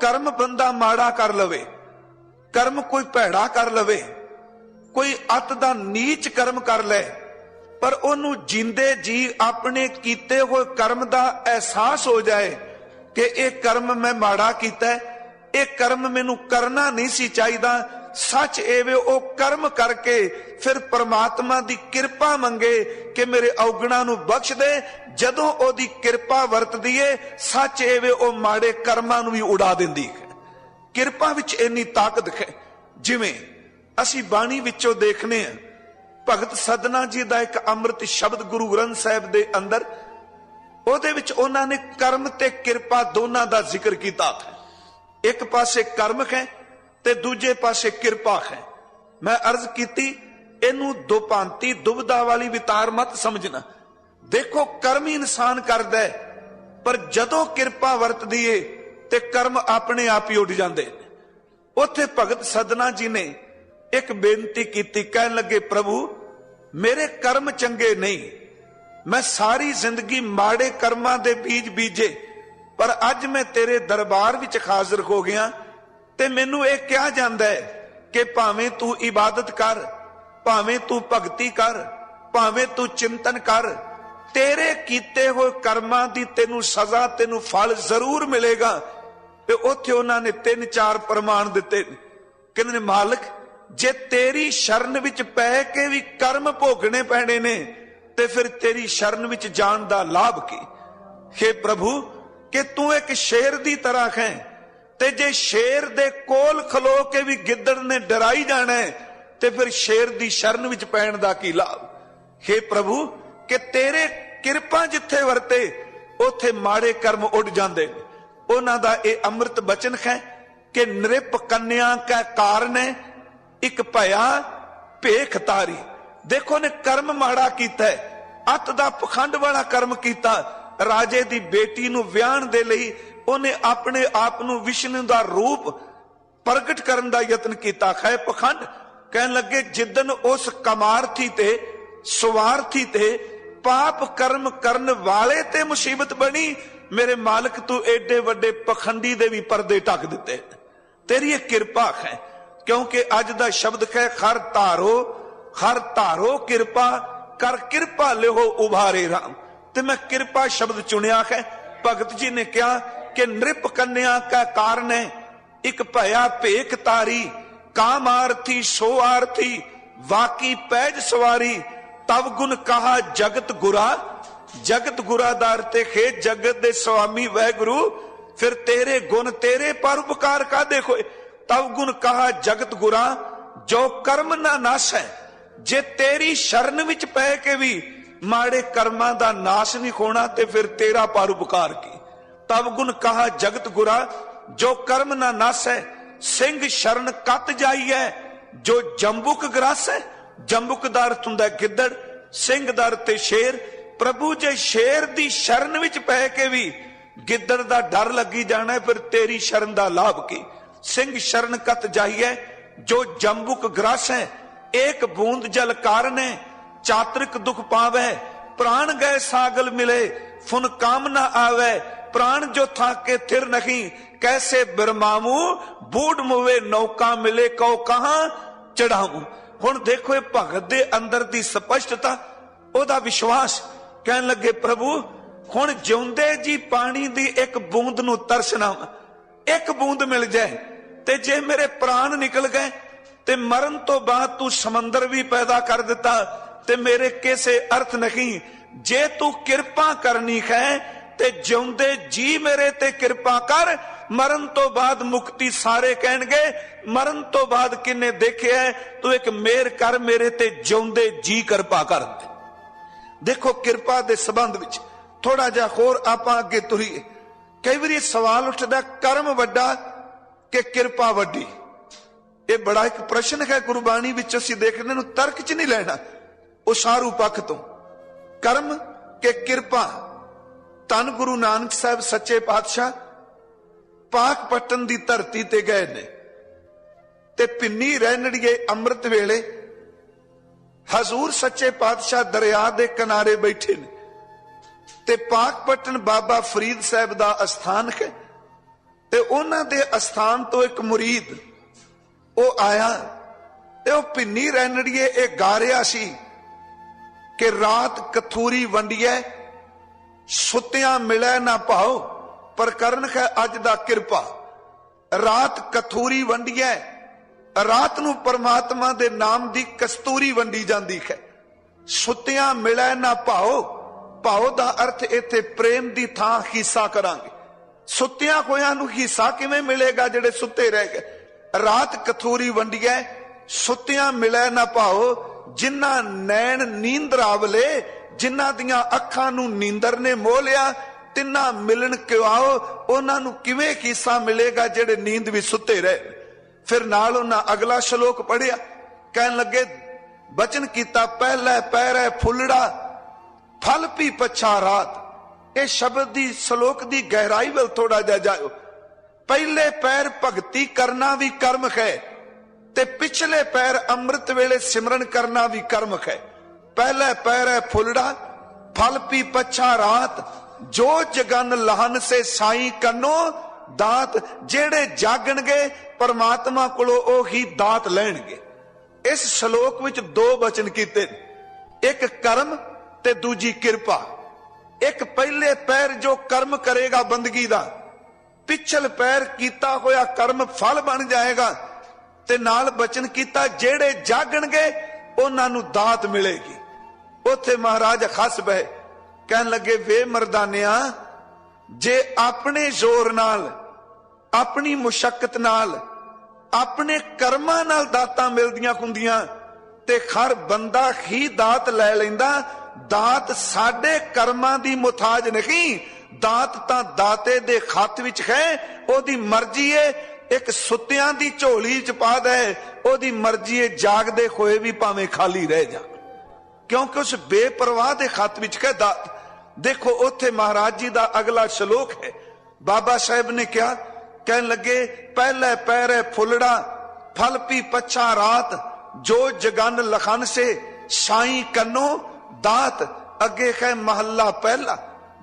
ਕਰਮ ਬੰਦਾ ਮਾੜਾ ਕਰ ਲਵੇ, ਕਰਮ ਕੋਈ ਭੈੜਾ ਕਰ ਲਵੇ, ਕੋਈ ਅਤ ਦਾ ਨੀਚ ਕਰਮ ਕਰ ਲੈ, ਪਰ ਉਹਨੂੰ ਜਿੰਦੇ ਜੀ ਆਪਣੇ ਕੀਤੇ ਹੋਏ ਕਰਮ ਦਾ ਅਹਿਸਾਸ ਹੋ ਜਾਏ ਕਿ ਇਹ ਕਰਮ ਮੈਂ ਮਾੜਾ ਕੀਤਾ, ਇਹ ਕਰਮ ਮੈਨੂੰ ਕਰਨਾ ਨਹੀਂ ਸੀ ਚਾਹੀਦਾ ਸੱਚ ਏਵੇ ਉਹ ਕਰਮ ਕਰਕੇ ਫਿਰ ਪ੍ਰਮਾਤਮਾ ਦੀ ਕਿਰਪਾ ਮੰਗੇ ਕਿ ਮੇਰੇ ਔਗਣਾ ਨੂੰ ਬਖਸ਼ ਦੇ। ਜਦੋਂ ਉਹਦੀ ਕਿਰਪਾ ਵਰਤਦੀ ਏ, ਸੱਚ ਏਵੇ ਉਹ ਮਾੜੇ ਕਰਮਾਂ ਨੂੰ ਵੀ ਉਡਾ ਦਿੰਦੀ ਹੈ। ਕਿਰਪਾ ਵਿੱਚ ਇੰਨੀ ਤਾਕਤ ਹੈ। ਜਿਵੇਂ ਅਸੀਂ ਬਾਣੀ ਵਿੱਚੋਂ ਦੇਖਨੇ ਆ, ਭਗਤ ਸਦਨਾ ਜੀ ਦਾ ਇੱਕ ਅੰਮ੍ਰਿਤ ਸ਼ਬਦ ਗੁਰੂ ਗ੍ਰੰਥ ਸਾਹਿਬ ਦੇ ਅੰਦਰ, ਉਹਦੇ ਵਿੱਚ ਉਹਨਾਂ ਨੇ ਕਰਮ ਤੇ ਕਿਰਪਾ ਦੋਨਾਂ ਦਾ ਜ਼ਿਕਰ ਕੀਤਾ ਹੈ। ਇੱਕ ਪਾਸੇ ਕਰਮ ਹੈ ਤੇ ਦੂਜੇ ਪਾਸੇ ਕਿਰਪਾ ਹੈ। ਮੈਂ ਅਰਜ਼ ਕੀਤੀ, ਇਹਨੂੰ ਦੁਪਾਂਤੀ ਦੁਬਦਾ ਵਾਲੀ ਵਿਤਾਰ ਮਤ ਸਮਝਣਾ। ਦੇਖੋ, ਕਰਮ ਹੀ ਇਨਸਾਨ ਕਰਦਾ ਹੈ, ਪਰ ਜਦੋਂ ਕਿਰਪਾ ਵਰਤਦੀ ਏ, ਤੇ ਕਰਮ ਆਪਣੇ ਆਪ ਹੀ ਉੱਡ ਜਾਂਦੇ ਨੇ। ਉੱਥੇ ਭਗਤ ਸਦਨਾ ਜੀ ਨੇ ਇੱਕ ਬੇਨਤੀ ਕੀਤੀ, ਕਹਿਣ ਲੱਗੇ, ਪ੍ਰਭੂ, ਮੇਰੇ ਕਰਮ ਚੰਗੇ ਨਹੀਂ। ਮੈਂ ਸਾਰੀ ਜ਼ਿੰਦਗੀ ਮਾੜੇ ਕਰਮਾਂ ਦੇ ਬੀਜ ਬੀਜੇ, ਪਰ ਅੱਜ ਮੈਂ ਤੇਰੇ ਦਰਬਾਰ ਵਿੱਚ ਹਾਜ਼ਰ ਹੋ ਗਿਆ। ਤੇ ਮੈਨੂੰ ਇਹ ਕਿਹਾ ਜਾਂਦਾ ਹੈ ਕਿ ਭਾਵੇਂ ਤੂੰ ਇਬਾਦਤ ਕਰ, ਭਾਵੇਂ ਤੂੰ ਭਗਤੀ ਕਰ, ਭਾਵੇਂ ਤੂੰ ਚਿੰਤਨ ਕਰ, ਤੇਰੇ ਕੀਤੇ ਹੋਏ ਕਰਮਾਂ ਦੀ ਤੈਨੂੰ ਸਜ਼ਾ, ਤੈਨੂੰ ਫਲ ਜ਼ਰੂਰ ਮਿਲੇਗਾ। ਤੇ ਉੱਥੇ ਉਹਨਾਂ ਨੇ ਤਿੰਨ ਚਾਰ ਪ੍ਰਮਾਣ ਦਿੱਤੇ। ਕਹਿੰਦੇ ਨੇ, ਮਾਲਕ, ਜੇ ਤੇਰੀ ਸ਼ਰਨ ਵਿੱਚ ਪੈ ਕੇ ਵੀ ਕਰਮ ਭੋਗਣੇ ਪੈਣੇ ਨੇ, ਤੇ ਫਿਰ ਤੇਰੀ ਸ਼ਰਨ ਵਿੱਚ ਜਾਣ ਦਾ ਲਾਭ ਕੀ? हे ਪ੍ਰਭੂ, ਕਿ ਤੂੰ ਇੱਕ ਸ਼ੇਰ ਦੀ ਤਰ੍ਹਾਂ ਹੈ ਤੇ ਜੇ ਸ਼ੇਰ ਦੇ ਕੋਲ ਖਲੋ ਕੇ ਵੀ ਗਿੱਦੜ ਨੇ ਡਰਾਈ ਜਾਣਾ ਤੇ ਫਿਰ ਸ਼ੇਰ ਦੀ ਸ਼ਰਨ ਵਿੱਚ ਪੈਣ ਦਾ ਕੀ ਲਾਭ? हे ਪ੍ਰਭੂ, ਕਿ ਤੇਰੇ ਕਿਰਪਾ ਜਿੱਥੇ ਵਰਤੇ, ਉੱਥੇ ਮਾੜੇ ਕਰਮ ਉੱਡ ਜਾਂਦੇ ਨੇ। ਉਹਨਾਂ ਦਾ ਇਹ ਅੰਮ੍ਰਿਤ ਬਚਨ ਹੈ ਕਿ ਨ੍ਰਿਪ ਕੰਨਿਆ ਕਾ ਕਾਰਨ ਹੈ, ਇੱਕ ਭਇਆ ਭੇਖ ਤਾਰੀ। ਦੇਖੋ ਨੇ ਕਰਮ ਮਾੜਾ ਕੀਤਾ ਹੈ, ਅਤ ਦਾ ਪਖੰਡ ਵਾਲਾ ਕਰਮ ਕੀਤਾ, ਰਾਜੇ ਦੀ ਬੇਟੀ ਨੂੰ ਵਿਆਹਣ ਦੇ ਲਈ ਉਹਨੇ ਆਪਣੇ ਆਪ ਨੂੰ ਵਿਸ਼ਨੂੰ ਦਾ ਰੂਪ ਪ੍ਰਗਟ ਕਰਨ ਦਾ ਯਤਨ ਕੀਤਾ। ਖੈ ਪਖੰਡ, ਕਹਿਣ ਲੱਗੇ, ਜਿੱਦਨ ਉਸ ਕਮਾਰਥੀ ਤੇ, ਸਵਾਰਥੀ ਤੇ ਪਾਪ ਕਰਮ ਕਰਨ ਵਾਲੇ ਤੇ ਮੁਸੀਬਤ ਬਣੀ, ਮੇਰੇ ਮਾਲਕ ਤੂੰ ਏਡੇ ਵੱਡੇ ਪਖੰਡੀ ਦੇ ਵੀ ਪਰਦੇ ਢੱਕ ਦਿੱਤੇ। ਤੇਰੀ ਇਹ ਕਿਰਪਾ ਹੈ ਕਿਉਂਕਿ ਅੱਜ ਦਾ ਸ਼ਬਦ ਹੈ ਖਰ ਧਾਰੋ ਖਰ ਧਾਰੋ ਕਿਰਪਾ, ਕਰ ਕਿਰਪਾ ਲਿਹੋ ਉਭਾਰੇ ਰਾਮ। ਤੇ ਮੈਂ ਕਿਰਪਾ ਸ਼ਬਦ ਚੁਣਿਆ ਹੈ ਭਗਤ ਜੀ ਨੇ ਕਿਹਾ ਕਿ ਨ੍ਰਿਪ ਕੰਨਿਆ ਕਾ ਕਾਰਨ ਹੈ ਇੱਕ ਭਇਆ ਭੇਖ ਤਾਰੀ, ਕਾਮ ਆਰਥੀ, ਸੋ ਆਰਥੀ, ਵਾਕੀ ਪੈਜ ਸਵਾਰੀ, ਤਵ ਗੁਣ ਕਹਾ ਜਗਤ ਗੁਰਾ ਜਗਤ ਗੁਰਾ ਦਾ ਅਰਥ ਜਗਤ ਦੇ ਸੁਆਮੀ ਵੈਗੁਰੂ, ਫਿਰ ਤੇਰੇ ਗੁਣ ਤੇਰੇ ਪਰ ਉਪਕਾਰ ਕਾਦੇ ਹੋਏ? ਤਵ ਗੁਣ ਕਹਾ ਜਗਤ ਗੁਰਾ, ਜੋ ਕਰਮ ਨਾ ਨਾਸ ਹੈ ਜੇ ਤੇਰੀ ਸ਼ਰਨ ਵਿੱਚ ਪੈ ਕੇ ਵੀ ਮਾੜੇ ਕਰਮਾਂ ਦਾ ਨਾਸ਼ ਨਹੀਂ ਹੋਣਾ ਤੇ ਫਿਰ ਤੇਰਾ ਪਰ ਉਪਕਾਰ ਕੀ? ਤਵ ਗੁਣ ਕਹਾ ਜਗਤ ਗੁਰਾ, ਜੋ ਕਰਮ ਨਾ ਨਾਸ, ਸਿੰਘ ਸ਼ਰਨ ਕੱਤ ਜਾਈਐ, ਜੋ ਜੰਬੁਕ ਗ੍ਰਸ, ਜੰਬੁਕ ਦਾ ਅਰਥ ਹੁੰਦਾ ਗਿੱਦੜ, ਸਿੰਘ ਦਾ ਅਰਥ ਸ਼ੇਰ, ਪ੍ਰਭੂ ਜੇ ਸ਼ੇਰ ਦੀ ਸ਼ਰਨ ਵਿੱਚ ਪੈ ਕੇ ਵੀ ਗਿੱਦੜ ਦਾ ਡਰ ਲੱਗੀ ਜਾਣਾ, ਫਿਰ ਤੇਰੀ ਸ਼ਰਨ ਦਾ ਲਾਭ ਕੀ? ਸਿੰਘ ਸ਼ਰਨ ਕਤ ਜਾਈਐ, ਜੋ ਜੰਬੁਕ ਗ੍ਰਸ ਹੈ ਏਕ ਬੂੰਦ ਜਲ ਕਾਰਨ ਹੈ ਚਾਤਰਿਕ ਦੁਖ ਪਾਵੇ, ਪ੍ਰਾਣ ਗਏ ਸਾਗਲ ਮਿਲੇ, ਫੁਨ ਕਾਮ ਨਾ ਆਵੇ ਪ੍ਰਾਣ ਜੋ ਥਾਕੇ ਥਿਰ ਨਹੀਂ, ਕੈਸੇ ਬਿਰਮਾਮੂ ਬੂੜ ਮੁਵੇ ਨੌਕਾ ਮਿਲੇ ਕਉ ਕਹਾਂ? ਚੜਾਉ ਹੁਣ ਦੇਖੋ ਇਹ ਭਗਤ ਦੇ ਅੰਦਰ ਦੀ ਸਪਸ਼ਟਤਾ, ਉਹਦਾ ਵਿਸ਼ਵਾਸ ਕਹਿਣ ਲੱਗੇ, ਪ੍ਰਭੂ, ਹੁਣ ਜਿਉਂਦੇ ਜੀ ਪਾਣੀ ਦੀ ਇੱਕ ਬੂੰਦ ਨੂੰ ਤਰਸਣਾ, ਇੱਕ ਬੂੰਦ ਮਿਲ ਜਾਏ, ਤੇ ਜੇ ਮੇਰੇ ਪ੍ਰਾਣ ਨਿਕਲ ਗਏ, ਤੇ ਮਰਨ ਤੋਂ ਬਾਅਦ ਤੂੰ ਸਮੁੰਦਰ ਵੀ ਪੈਦਾ ਕਰ ਦਿੱਤਾ, ਤੇ ਮੇਰੇ ਕਿਸੇ ਅਰਥ ਨਹੀਂ। ਜੇ ਤੂੰ ਕਿਰਪਾ ਕਰਨੀ ਹੈ ਤੇ ਜਿਉਂਦੇ ਜੀ ਮੇਰੇ ਤੇ ਕਿਰਪਾ ਕਰ, ਮਰਨ ਤੋਂ ਬਾਅਦ ਮੁਕਤੀ ਸਾਰੇ ਕਹਿਣਗੇ, ਮਰਨ ਤੋਂ ਬਾਅਦ ਕਿੰਨੇ ਦੇਖਿਆ ਤੂੰ ਇੱਕ ਮੇਰ ਕਰ ਮੇਰੇ ਤੇ ਜਿਉਂਦੇ ਜੀ ਕਿਰਪਾ ਕਰ ਦੇਖੋ ਕਿਰਪਾ ਦੇ ਸੰਬੰਧ ਵਿੱਚ ਥੋੜਾ ਜਿਹਾ ਹੋਰ ਆਪਾਂ ਅੱਗੇ ਤੁਰੀਏ। ਕਈ ਵਾਰੀ ਸਵਾਲ ਉੱਠਦਾ, ਕਰਮ ਵੱਡਾ ਕਿ ਕਿਰਪਾ ਵੱਡੀ? ਇਹ ਬੜਾ ਇੱਕ ਪ੍ਰਸ਼ਨ ਹੈ ਗੁਰਬਾਣੀ ਵਿੱਚ, ਅਸੀਂ ਦੇਖਦੇ ਨੂੰ ਤਰਕ ਚ ਨਹੀਂ ਲੈਣਾ। ਉਸਾਰੂ ਪੱਖ ਤੋਂ। ਕਰਮ ਕਿ ਕਿਰਪਾ? ਤਨ ਗੁਰੂ ਨਾਨਕ ਸਾਹਿਬ ਸੱਚੇ ਪਾਤਸ਼ਾਹ ਪਾਕ ਪਟਨ ਦੀ ਧਰਤੀ ਤੇ ਗਏ ਨੇ ਤੇ ਪਿੰਨੀ ਰਹਿਣੜੀਏ ਅੰਮ੍ਰਿਤ ਵੇਲੇ ਹਜ਼ੂਰ ਸੱਚੇ ਪਾਤਸ਼ਾਹ ਦਰਿਆ ਦੇ ਕਿਨਾਰੇ ਬੈਠੇ ਨੇ ਤੇ ਪਾਕ ਪਟਨ ਬਾਬਾ ਫਰੀਦ ਸਾਹਿਬ ਦਾ ਅਸਥਾਨ ਹੈ ਤੇ ਉਹਨਾਂ ਦੇ ਅਸਥਾਨ ਤੋਂ ਇੱਕ ਮੁਰੀਦ ਉਹ ਆਇਆ ਤੇ ਉਹ ਪਿੰਨੀ ਰਹਿਣੜੀਏ ਇਹ ਗਾ ਰਿਹਾ ਸੀ ਕਿ ਰਾਤ ਕਥੂਰੀ ਵੰਡੀਏ ਸੁੱਤਿਆਂ ਮਿਲੈ ਨਾ ਭਾਉ, ਪਰ ਕਰਨ ਹੈ ਅੱਜ ਦਾ ਕਿਰਪਾ। ਰਾਤ ਕਥੂਰੀ ਵੰਡੀਐ, ਰਾਤ ਨੂੰ ਪਰਮਾਤਮਾ ਦੇ ਨਾਮ ਦੀ ਕਸਤੂਰੀ ਵੰਡੀ ਜਾਂਦੀ ਹੈ ਸੁੱਤਿਆਂ ਮਿਲੈ ਨਾ ਭਾਉ ਭਾਉ ਦਾ ਅਰਥ ਇੱਥੇ ਪ੍ਰੇਮ ਦੀ ਥਾਂ ਹਿੱਸਾ ਕਰਾਂਗੇ। ਸੁੱਤਿਆਂ ਹੋਇਆਂ ਨੂੰ ਹਿੱਸਾ ਕਿਵੇਂ ਮਿਲੇਗਾ ਜਿਹੜੇ ਸੁੱਤੇ ਰਹਿ ਗਏ? ਰਾਤ ਕਥੂਰੀ ਵੰਡੀਐ, ਸੁੱਤਿਆਂ ਮਿਲੈ ਨਾ ਭਾਉ, ਜਿਨ੍ਹਾਂ ਨੈਣ ਨੀਂਦ ਰਾਵਲੇ ਜਿਨ੍ਹਾਂ ਦੀਆਂ ਅੱਖਾਂ ਨੂੰ ਨੀਂਦਰ ਨੇ ਮੋਹ ਲਿਆ, ਤਿੰਨਾ ਮਿਲਣ ਕਿਉਂ ਆਓ? ਉਹਨਾਂ ਨੂੰ ਕਿਵੇਂ ਹਿੱਸਾ ਮਿਲੇਗਾ ਜਿਹੜੇ ਨੀਂਦ ਵੀ ਸੁੱਤੇ ਰਹੇ? ਫਿਰ ਨਾਲ ਉਹਨਾਂ ਅਗਲਾ ਸ਼ਲੋਕ ਪੜਿਆ ਕਹਿਣ ਲੱਗੇ, ਬਚਨ ਕੀਤਾ ਪਹਿਲੇ ਪੈਰੇ ਫੁੱਲੜਾ, ਫਲ ਪੀ ਪਛਾ ਰਾਤ। ਇਹ ਸ਼ਬਦ ਦੀ, ਸ਼ਲੋਕ ਦੀ ਗਹਿਰਾਈ ਵੱਲ ਥੋੜਾ ਜਿਹਾ ਜਾਇਓ। ਪਹਿਲੇ ਪੈਰ ਭਗਤੀ ਕਰਨਾ ਵੀ ਕਰਮ ਹੈ ਤੇ ਪਿਛਲੇ ਪੈਰ ਅੰਮ੍ਰਿਤ ਵੇਲੇ ਸਿਮਰਨ ਕਰਨਾ ਵੀ ਕਰਮ ਹੈ। ਪਹਿਲੇ ਪੈਰ ਹੈ ਫੁੱਲੜਾ, ਫਲ ਪੀ ਪਛਾ ਰਾਤ, ਜੋ ਜਗਨ ਲਹਨ ਸੇ ਸਾਈ ਕੰਨੋ, ਦਾਤ ਜਿਹੜੇ ਜਾਗਣਗੇ, ਪਰਮਾਤਮਾ ਕੋਲੋਂ ਉਹੀ ਦਾਤ ਲੈਣਗੇ। ਇਸ ਸ਼ਲੋਕ ਵਿੱਚ ਦੋ ਬਚਨ ਕੀਤੇ ਨੇ। ਇੱਕ ਕਰਮ ਤੇ ਦੂਜੀ ਕਿਰਪਾ। ਇੱਕ ਪਹਿਲੇ ਪੈਰ ਜੋ ਕਰਮ ਕਰੇਗਾ ਬੰਦਗੀ ਦਾ। ਪਿਛਲ ਪੈਰ ਕੀਤਾ ਹੋਇਆ ਕਰਮ ਫਲ ਬਣ ਜਾਏਗਾ। ਤੇ ਨਾਲ ਬਚਨ ਕੀਤਾ, ਜਿਹੜੇ ਜਾਗਣਗੇ, ਉਹਨਾਂ ਨੂੰ ਦਾਤ ਮਿਲੇਗੀ। ਉੱਥੇ ਮਹਾਰਾਜ ਖਸ ਬਹਿ। ਕਹਿਣ ਲੱਗੇ, ਵੇ ਮਰਦਾਨਿਆਂ, ਜੇ ਆਪਣੇ ਜ਼ੋਰ ਨਾਲ, ਆਪਣੀ ਮੁਸ਼ਕਲ ਨਾਲ, ਆਪਣੇ ਕਰਮਾਂ ਨਾਲ ਦਾਤਾਂ ਮਿਲਦੀਆਂ ਹੁੰਦੀਆਂ ਤੇ ਖਰ ਬੰਦਾ ਹੀ ਦਾਤ ਲੈ ਲੈਂਦਾ, ਦਾਤ ਸਾਡੇ ਕਰਮਾਂ ਦੀ ਮੁਤਾਜ ਨਹੀਂ। ਦਾਤ ਤਾਂ ਦਾਤੇ ਦੇ ਖੱਤ ਵਿੱਚ ਹੈ, ਉਹਦੀ ਮਰਜ਼ੀ ਏ, ਇੱਕ ਸੁੱਤਿਆਂ ਦੀ ਝੋਲੀ ਚ ਪਾ ਦੇ, ਉਹਦੀ ਮਰਜ਼ੀ ਏ ਜਾਗਦੇ ਹੋਏ ਵੀ ਭਾਵੇਂ ਖਾਲੀ ਰਹਿ ਜਾ। ਕਿਉਂਕਿ ਉਸ ਬੇਪਰਵਾਹ ਦੇ ਖੱਤ ਵਿੱਚ ਹੈ ਦਾਤ ਦੇਖੋ ਉੱਥੇ ਮਹਾਰਾਜ ਜੀ ਦਾ ਅਗਲਾ ਸ਼ਲੋਕ ਹੈ। ਬਾਬਾ ਸਾਹਿਬ ਨੇ ਕਿਹਾ, ਕਹਿਣ ਲੱਗੇ, ਪਹਿਲੇ ਪੈਰੇ ਫੁੱਲੜਾ, ਫਲ ਪੀ ਪਛਾ ਰਾਤ, ਜੋ ਜਗਨ ਲਖਨ ਸੇ ਸਾਈ ਕੰਨੋ, ਦਾਤ, ਅੱਗੇ ਹੈ ਮਹੱਲਾ ਪਹਿਲਾ।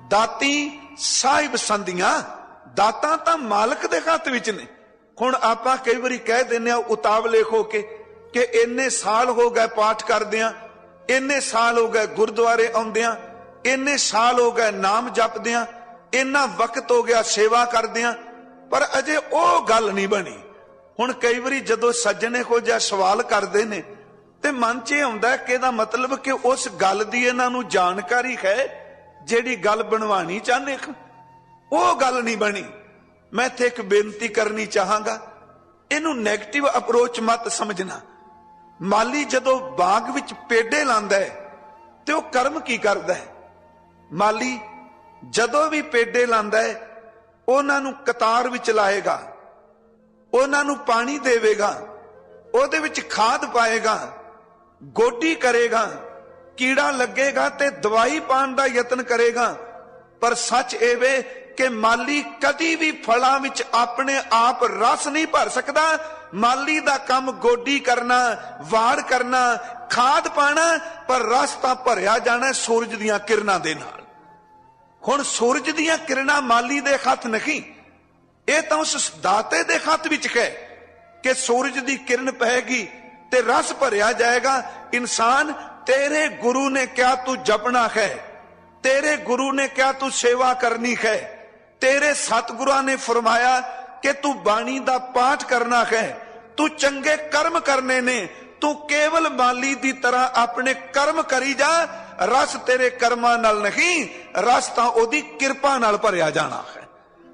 ਦਾਤੀ ਸਾਹਿਬ ਸੰਧੀਆਂ, ਦਾਤਾਂ ਤਾਂ ਮਾਲਕ ਦੇ ਹੱਥ ਵਿੱਚ ਨੇ। ਹੁਣ ਆਪਾਂ ਕਈ ਵਾਰੀ ਕਹਿ ਦਿੰਨੇ ਆ ਉਤਾਵਲੇ ਹੋ ਕੇ, ਕਿ ਇੰਨੇ ਸਾਲ ਹੋ ਗਏ ਪਾਠ ਕਰਦਿਆਂ ਇੰਨੇ ਸਾਲ ਹੋ ਗਏ ਗੁਰਦੁਆਰੇ ਆਉਂਦਿਆਂ, ਇੰਨੇ ਸਾਲ ਹੋ ਗਏ ਨਾਮ ਜਪਦਿਆਂ, ਇੰਨਾ ਵਕਤ ਹੋ ਗਿਆ ਸੇਵਾ ਕਰਦਿਆਂ, ਪਰ ਅਜੇ ਉਹ ਗੱਲ ਨਹੀਂ ਬਣੀ। ਹੁਣ ਕਈ ਵਾਰੀ ਜਦੋਂ ਸੱਜਣੇ ਕੋ ਜਾਂ ਸਵਾਲ ਕਰਦੇ ਨੇ, ਤੇ ਮਨ 'ਚ ਇਹ ਆਉਂਦਾ ਕਿ ਇਹਦਾ ਮਤਲਬ ਕਿ ਉਸ ਗੱਲ ਦੀ ਇਹਨਾਂ ਨੂੰ ਜਾਣਕਾਰੀ ਹੈ, ਜਿਹੜੀ ਗੱਲ ਬਣਵਾਣੀ ਚਾਹੁੰਦੇ ਉਹ ਗੱਲ ਨਹੀਂ ਬਣੀ। ਮੈਂ ਇੱਥੇ ਇੱਕ ਬੇਨਤੀ ਕਰਨੀ ਚਾਹਾਂਗਾ। ਇਹਨੂੰ 네ਗੇਟਿਵ ਅਪਰੋਚ ਮਤ ਸਮਝਣਾ। ਮਾਲੀ ਜਦੋਂ ਬਾਗ ਵਿੱਚ ਪੇਡੇ ਲਾਂਦਾ ਹੈ, ਤੇ ਉਹ ਕਰਮ ਕੀ ਕਰਦਾ ਹੈ? ਮਾਲੀ ਜਦੋਂ ਵੀ ਪੇਡੇ ਲਾਂਦਾ ਹੈ, ਉਹਨਾਂ ਨੂੰ ਕਤਾਰ ਵਿੱਚ ਲਾਏਗਾ, ਉਹਨਾਂ ਨੂੰ ਪਾਣੀ ਦੇਵੇਗਾ, ਉਹਦੇ ਵਿੱਚ ਖਾਦ ਪਾਏਗਾ, ਗੋਡੀ ਕਰੇਗਾ, ਕੀੜਾ ਲੱਗੇਗਾ ਤੇ ਦਵਾਈ ਪਾਣ ਦਾ ਯਤਨ ਕਰੇਗਾ, ਪਰ ਸੱਚ ਇਹ ਵੇ ਕਿ ਮਾਲੀ ਕਦੀ ਵੀ ਫਲਾਂ ਵਿੱਚ ਆਪਣੇ ਆਪ ਰਸ ਨਹੀਂ ਭਰ ਸਕਦਾ। ਮਾਲੀ ਦਾ ਕੰਮ ਗੋਡੀ ਕਰਨਾ, ਵਾੜ ਕਰਨਾ, ਖਾਦ ਪਾਣਾ, ਪਰ ਰਸ ਤਾਂ ਭਰਿਆ ਜਾਣਾ ਸੂਰਜ ਦੀਆਂ ਕਿਰਨਾਂ ਦੇ ਨਾਲ। ਹੁਣ ਸੂਰਜ ਦੀਆਂ ਕਿਰਨਾਂ ਮਾਲੀ ਦੇ ਹੱਥ ਨਹੀਂ। ਇਹ ਤਾਂ ਉਸ ਦਾਤੇ ਦੇ ਹੱਥ ਵਿੱਚ ਹੈ ਕਿ ਸੂਰਜ ਦੀ ਕਿਰਨ ਪਏਗੀ ਤੇ ਰਸ ਭਰਿਆ ਜਾਏਗਾ। ਇਨਸਾਨ, ਤੇਰੇ ਗੁਰੂ ਨੇ ਕਿਹਾ ਤੂੰ ਜਪਣਾ ਹੈ। ਤੇਰੇ ਗੁਰੂ ਨੇ ਕਿਹਾ ਤੂੰ ਸੇਵਾ ਕਰਨੀ ਹੈ। ਤੇਰੇ ਸਤਿਗੁਰਾਂ ਨੇ ਫਰਮਾਇਆ ਕਿ ਤੂੰ ਬਾਣੀ ਦਾ ਪਾਠ ਕਰਨਾ ਹੈ। ਤੂੰ ਚੰਗੇ ਕਰਮ ਕਰਨੇ ਨੇ। ਤੂੰ ਕੇਵਲ ਮਾਲੀ ਦੀ ਤਰ੍ਹਾਂ ਆਪਣੇ ਕਰਮ ਕਰੀ ਜਾ। ਰਸ ਤੇਰੇ ਕਰਮਾਂ ਨਾਲ ਨਹੀਂ, ਰਸ ਤਾਂ ਉਹਦੀ ਕਿਰਪਾ ਨਾਲ ਭਰਿਆ ਜਾਣਾ ਹੈ।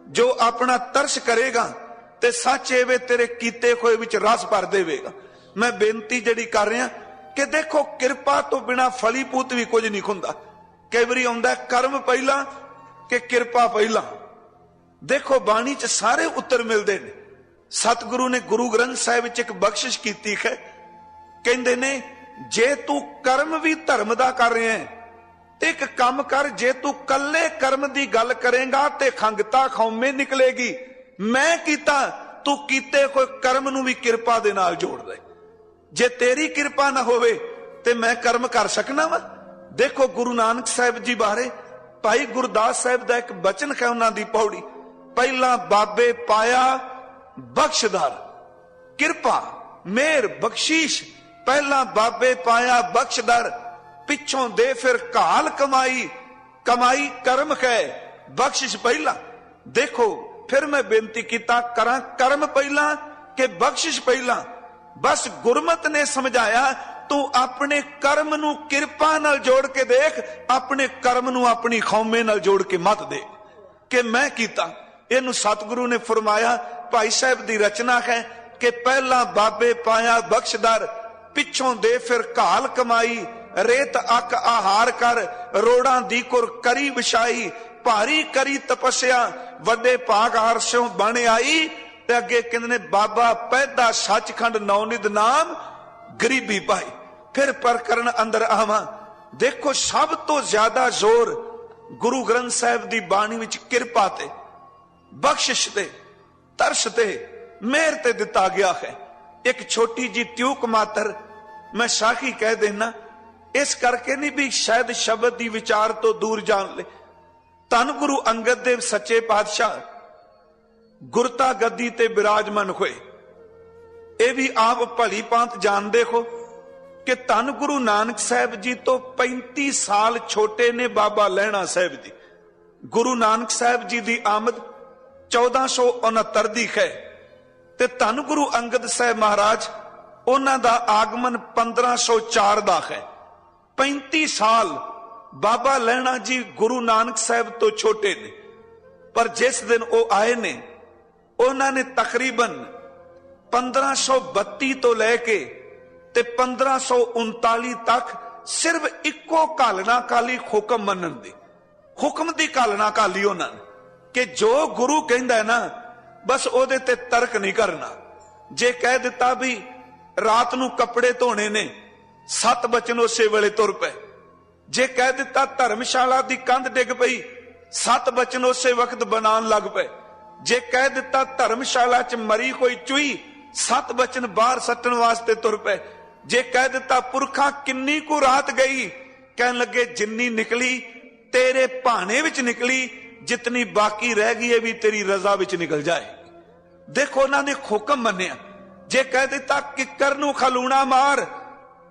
ਜੋ ਆਪਣਾ ਤਰਸ ਕਰੇਗਾ ਤੇ ਸੱਚ ਐਵੇਂ ਤੇਰੇ ਕੀਤੇ ਹੋਏ ਵਿੱਚ ਰਸ ਭਰ ਦੇਵੇਗਾ। ਮੈਂ ਬੇਨਤੀ ਜਿਹੜੀ ਕਰ ਰਿਹਾ ਕਿ ਦੇਖੋ, ਕਿਰਪਾ ਤੋਂ ਬਿਨਾ ਫਲੀਪੂਤ ਵੀ ਕੁਝ ਨਹੀਂ ਹੁੰਦਾ। ਕਈ ਵਾਰੀ ਆਉਂਦਾ ਕਰਮ ਪਹਿਲਾਂ ਕਿ ਕਿਰਪਾ ਪਹਿਲਾਂ। ਦੇਖੋ ਬਾਣੀ 'ਚ ਸਾਰੇ ਉੱਤਰ ਮਿਲਦੇ ਨੇ। ਸਤਿਗੁਰੂ ਨੇ ਗੁਰੂ ਗ੍ਰੰਥ ਸਾਹਿਬ ਵਿੱਚ ਇੱਕ ਬਖਸ਼ਿਸ਼ ਕੀਤੀ ਹੈ। ਕਹਿੰਦੇ ਨੇ, ਜੇ ਤੂੰ ਕਰਮ ਵੀ ਧਰਮ ਦਾ ਕਰ ਰਿਹਾ ਹੈ, ਤੇ ਇੱਕ ਕੰਮ ਕਰ, ਜੇ ਤੂੰ ਕੱਲੇ ਕਰਮ ਦੀ ਗੱਲ ਕਰੇਗਾ, ਤੇ ਖੰਗਤਾ ਖੌਮੇ ਨਿਕਲੇਗੀ। ਮੈਂ ਕੀਤਾ, ਤੂੰ ਕੀਤੇ ਕੋਈ ਕਰਮ ਨੂੰ ਵੀ ਕਿਰਪਾ ਦੇ ਨਾਲ ਜੋੜ ਦੇ ਜੇ ਤੇਰੀ ਕਿਰਪਾ ਨਾ ਹੋਵੇ, ਤੇ ਮੈਂ ਕਰਮ ਕਰ ਸਕਣਾ ਵਾ। ਦੇਖੋ ਗੁਰੂ ਨਾਨਕ ਸਾਹਿਬ ਜੀ ਬਾਰੇ, ਭਾਈ ਗੁਰਦਾਸ ਸਾਹਿਬ ਦਾ ਇੱਕ ਬਚਨ ਹੈ ਉਹਨਾਂ ਦੀ ਪੌੜੀ। ਪਹਿਲਾਂ ਬਾਬੇ ਪਾਇਆ ਬਖਸ਼ਦਾਰ ਕਿਰਪਾ ਮਿਹਰ ਬਖਸ਼ੀਸ਼ ਪਹਿਲਾਂ ਬਾਬੇ ਪਾਇਆ ਬਖਸ਼ਦਰ ਪਿੱਛੋਂ ਦੇ ਫਿਰ ਘਾਲ ਕਮਾਈ ਕਮਾਈ ਕਰਮ ਹੈ ਬਖਸ਼ਿਸ਼ ਪਹਿਲਾਂ ਦੇਖੋ ਫਿਰ ਮੈਂ ਬੇਨਤੀ ਕੀਤਾ ਕਰਾਂ ਕਰਮ ਪਹਿਲਾਂ ਕਿ ਬਖਸ਼ਿਸ਼ ਪਹਿਲਾਂ ਬਸ ਗੁਰਮਤ ਨੇ ਸਮਝਾਇਆ ਤੂੰ ਆਪਣੇ ਕਰਮ ਨੂੰ ਕਿਰਪਾ ਨਾਲ ਜੋੜ ਕੇ ਦੇਖ ਆਪਣੇ ਕਰਮ ਨੂੰ ਆਪਣੀ ਖੌਮੇ ਨਾਲ ਜੋੜ ਕੇ ਮਤ ਦੇ ਕਿ ਮੈਂ ਕੀਤਾ ਇਹਨੂੰ ਸਤਿਗੁਰੂ ਨੇ ਫਰਮਾਇਆ, ਭਾਈ ਸਾਹਿਬ ਦੀ ਰਚਨਾ ਹੈ ਕਿ ਪਹਿਲਾਂ ਬਾਬੇ ਪਾਇਆ ਬਖਸ਼ਦਰ ਪਿੱਛੋਂ ਦੇ ਫਿਰ ਘਾਲ ਕਮਾਈ, ਰੇਤ ਅਕ ਆਹਾਰ ਕਰ, ਰੋੜਾਂ ਦੀ ਕੁਰ ਕਰੀ ਵਿਛਾਈ, ਭਾਰੀ ਕਰੀ ਤਪੱਸਿਆ, ਵੱਡੇ ਭਾਗ ਹਰਸ਼ੋਂ ਬਣ ਆਈ ਤੇ ਅੱਗੇ ਕਹਿੰਦੇ ਨੇ, ਬਾਬਾ ਪੈਦਾ ਸੱਚਖੰਡ ਨੌਨਿਦ ਨਾਮ ਗਰੀਬੀ ਭਾਈ ਫਿਰ ਪ੍ਰਕਰਨ ਅੰਦਰ ਆਵਾਂ, ਦੇਖੋ ਸਭ ਤੋਂ ਜ਼ਿਆਦਾ ਜ਼ੋਰ ਗੁਰੂ ਗ੍ਰੰਥ ਸਾਹਿਬ ਦੀ ਬਾਣੀ ਵਿੱਚ ਕਿਰਪਾ ਤੇ। ਬਖਸ਼ਿਸ਼ ਤੇ ਤਰਸ ਤੇ ਮਿਹਰ ਤੇ ਦਿੱਤਾ ਗਿਆ ਹੈ। ਇੱਕ ਛੋਟੀ ਜੀ ਤਿਉਕ ਮਾਤਰ ਮੈਂ ਸਾਖੀ ਕਹਿ ਦੇਣਾ ਇਸ ਕਰਕੇ ਨਹੀਂ ਵੀ ਸ਼ਾਇਦ ਸ਼ਬਦ ਦੀ ਵਿਚਾਰ ਤੋਂ ਦੂਰ ਜਾਣ ਲੈ ਧੰਨ ਗੁਰੂ ਅੰਗਦ ਦੇਵ ਸੱਚੇ ਪਾਤਸ਼ਾਹ ਗੁਰਤਾ ਗੱਦੀ ਤੇ ਬਿਰਾਜਮਾਨ ਹੋਏ। ਇਹ ਵੀ ਆਪ ਭਲੀ ਭਾਂਤ ਜਾਣਦੇ ਹੋ ਕਿ ਧੰਨ ਗੁਰੂ ਨਾਨਕ ਸਾਹਿਬ ਜੀ ਤੋਂ 35 ਸਾਲ ਛੋਟੇ ਨੇ ਬਾਬਾ ਲਹਿਣਾ ਸਾਹਿਬ ਜੀ। ਗੁਰੂ ਨਾਨਕ ਸਾਹਿਬ ਜੀ ਦੀ ਆਮਦ 1469 ਦੀ ਹੈ। ਤੇ ਧੰਨ ਗੁਰੂ ਅੰਗਦ ਸਾਹਿਬ ਮਹਾਰਾਜ, ਉਹਨਾਂ ਦਾ ਆਗਮਨ 1504 ਦਾ ਹੈ। 35 ਸਾਲ ਬਾਬਾ ਲਹਿਣਾ ਜੀ ਗੁਰੂ ਨਾਨਕ ਸਾਹਿਬ ਤੋਂ ਛੋਟੇ ਨੇ। ਪਰ ਜਿਸ ਦਿਨ ਉਹ ਆਏ ਨੇ, ਉਹਨਾਂ ਨੇ ਤਕਰੀਬਨ 1532 ਤੋਂ ਲੈ ਕੇ ਤੇ 1539 ਤੱਕ ਸਿਰਫ ਇੱਕੋ ਕਾਲਣਾ ਕਾਲੀ ਹੁਕਮ ਮੰਨਣ ਦੀ। ਹੁਕਮ ਦੀ ਕਾਲਨਾ ਕਾਲੀ ਉਹਨਾਂ ਨੇ। ਕਿ ਜੋ ਗੁਰੂ ਕਹਿੰਦਾ ਹੈ ਨਾ, ਬਸ ਉਹਦੇ ਤੇ ਤਰਕ ਨਹੀਂ ਕਰਨਾ। ਜੇ ਕਹਿ ਦਿੱਤਾ ਵੀ ਰਾਤ ਨੂੰ ਕੱਪੜੇ ਧੋਣੇ ਨੇ, ਸੱਤ ਬਚਨ ਉਸੇ ਵੇਲੇ ਤੁਰ ਪਏ। ਜੇ ਕਹਿ ਦਿੱਤਾ ਧਰਮਸ਼ਾਲਾ ਦੀ ਕੰਧ ਡਿੱਗ ਪਈ, ਸੱਤ ਬਚਨ ਉਸੇ ਵਕਤ ਬਣਾਉਣ ਲੱਗ ਪਏ। ਜੇ ਕਹਿ ਦਿੱਤਾ ਧਰਮਸ਼ਾਲਾ 'ਚ ਮਰੀ ਕੋਈ ਚੂਈ ਸੱਤ ਬਚਨ ਬਾਹਰ ਸੱਟਣ ਵਾਸਤੇ ਤੁਰ ਪਏ। ਜੇ ਕਹਿ ਦਿੱਤਾ ਪੁਰਖਾਂ ਕਿੰਨੀ ਕੁ ਰਾਤ ਗਈ, ਕਹਿਣ ਲੱਗੇ ਜਿੰਨੀ ਨਿਕਲੀ, ਤੇਰੇ ਭਾਣੇ ਵਿੱਚ ਨਿਕਲੀ ਜਿਤਨੀ ਬਾਕੀ ਰਹਿ ਗਈ ਹੈ ਵੀ ਤੇਰੀ ਰਜ਼ਾ ਵਿੱਚ ਨਿਕਲ ਜਾਏ ਦੇਖੋ ਉਹਨਾਂ ਨੇ ਹੁਕਮ ਮੰਨਿਆ ਜੇ ਕਹਿ ਦਿੱਤਾ ਕਿੱਕਰ ਨੂੰ ਖਲੂਣਾ ਮਾਰ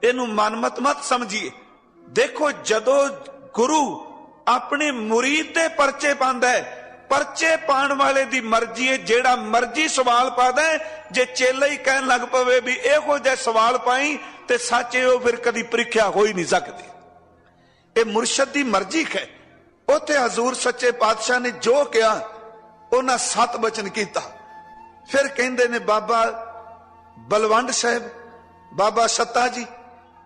ਇਹਨੂੰ ਮਨਮਤ ਮਤ ਸਮਝੀਏ ਦੇਖੋ ਜਦੋਂ ਗੁਰੂ ਆਪਣੇ ਮੁਰੀਦ ਦੇ ਪਰਚੇ ਪਾਉਂਦਾ ਹੈ ਪਰਚੇ ਪਾਣ ਵਾਲੇ ਦੀ ਮਰਜ਼ੀ ਹੈ ਜਿਹੜਾ ਮਰਜ਼ੀ ਸਵਾਲ ਪਾਦਾ ਜੇ ਚੇਲਾ ਹੀ ਕਹਿਣ ਲੱਗ ਪਵੇ ਵੀ ਇਹੋ ਜਿਹਾ ਸਵਾਲ ਪਾਈ ਤੇ ਸੱਚੇ ਉਹ ਫਿਰ ਕਦੀ ਪ੍ਰੀਖਿਆ ਹੋ ਹੀ ਨਹੀਂ ਸਕਦੀ ਇਹ ਮੁਰਸ਼ਦ ਦੀ ਮਰਜ਼ੀ ਹੈ ਉੱਥੇ ਹਜ਼ੂਰ ਸੱਚੇ ਪਾਤਸ਼ਾਹ ਨੇ ਜੋ ਕਿਹਾ, ਉਹਨਾਂ ਸੱਤ ਬਚਨ ਕੀਤਾ। ਫਿਰ ਕਹਿੰਦੇ ਨੇ ਬਾਬਾ ਬਲਵੰਡ ਸਾਹਿਬ, ਬਾਬਾ ਸੱਤਾ ਜੀ,